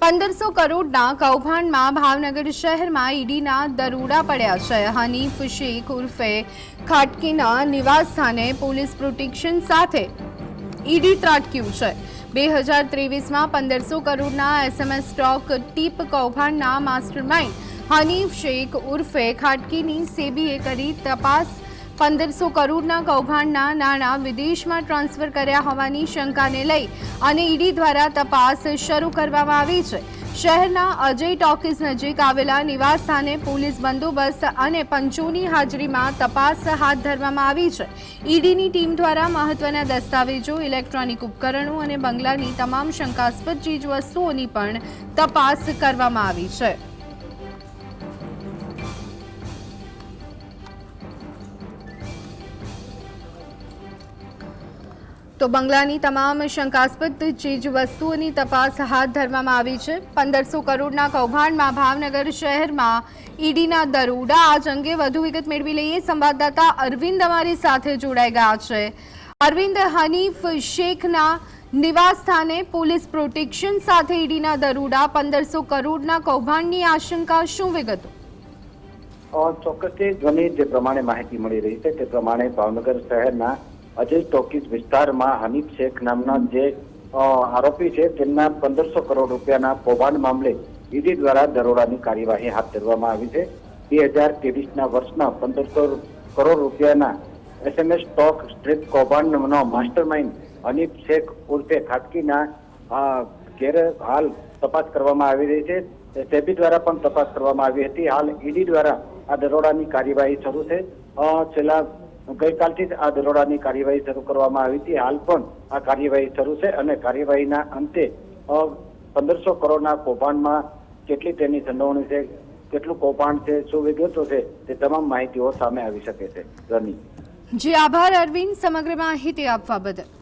પંદરસો કરોડના કૌભાંડમાં ભાવનગર શહેરમાં ઈડીના દરોડા પડ્યા છે. હનીફ, શેખ ઉર્ફે ખાટકીના નિવાસ સ્થાને પોલીસ પ્રોટેક્શન સાથે ઈડી ત્રાટક્યું છે. બે હજાર ત્રેવીસમાં પંદરસો કરોડના એસએમએસ સ્ટોક ટીપ કૌભાંડના માસ્ટરમાઇન્ડ હનીફ, શેખ ઉર્ફે ખાટકીની સેબીએ કરી તપાસ પંદરસો કરોડના કૌભાંડના નાણાં વિદેશમાં ટ્રાન્સફર કર્યા હોવાની શંકાને લઈ અને ઈડી દ્વારા તપાસ શરૂ કરવામાં આવી છે. શહેરના અજય ટોકીઝ નજીક આવેલા નિવાસ સ્થાને પોલીસ બંદોબસ્ત અને પંચોની હાજરીમાં તપાસ હાથ ધરવામાં આવી છે. ઈડીની ટીમ દ્વારા મહત્વના દસ્તાવેજો, ઇલેક્ટ્રોનિક ઉપકરણો અને બંગલાની તમામ શંકાસ્પદ ચીજવસ્તુઓની પણ તપાસ કરવામાં આવી છે. તો બંગલાની તમામ શંકાસ્પદ ચીજ વસ્તુઓની તપાસ હાથ ધરવામાં આવી છે. પંદરસો કરોડના કૌભાંડમાં ભાવનગર શહેરમાં ઈડીના દરોડા. આજ અંગે વધુ વિગત મેળવી લઈએ. સંવાદદાતા અરવિંદ અમારી સાથે જોડાઈ ગયા છે. અરવિંદ, હનીફ શેખના નિવાસ સ્થાને પોલીસ પ્રોટેક્શન સાથે ઈડીના દરોડા. પંદરસો કરોડના કૌભાંડની આશંકા. શું વિગતો? ચોક્કસથી જે પ્રમાણે માહિતી મળી રહી છે, તે પ્રમાણે ભાવનગર શહેરના અજય ટોકીઝ વિસ્તારમાં હનીફ શેખ નામના જે આરોપી છે, તેમના પંદરસો કરોડ રૂપિયાના કૌભાંડ મામલે ઈડી દ્વારા દરોડાની કાર્યવાહી હાથ ધરવામાં આવી છે. બે હજાર ત્રેવીસના વર્ષના પંદરસો કરોડ રૂપિયાના એસએમએસ સ્ટોક સ્ટ્રીટ કૌભાંડનો માસ્ટરમાઇન્ડ હનીફ શેખ ઉર્ફે ખાટકીના ઘેર હાલ તપાસ કરવામાં આવી રહી છે. સેબી દ્વારા પણ તપાસ કરવામાં આવી હતી. હાલ ઈડી દ્વારા આ દરોડાની કાર્યવાહી શરૂ છે. છેલ્લા ગઈકાલથી જ આ દરોડાની કાર્યવાહી શરૂ કરવામાં આવી હતી. હાલ પણ આ કાર્યવાહી શરૂ છે અને કાર્યવાહીના અંતે પંદરસો કરોડના કૌભાંડમાં કેટલી તેની સંડોવણી છે, કેટલું કૌભાંડ છે, શું વિગતો છે, તે તમામ માહિતીઓ સામે આવી શકે છે. રની જી, આભાર અરવિંદ. સમગ્ર માહિતી આપવા બદલ.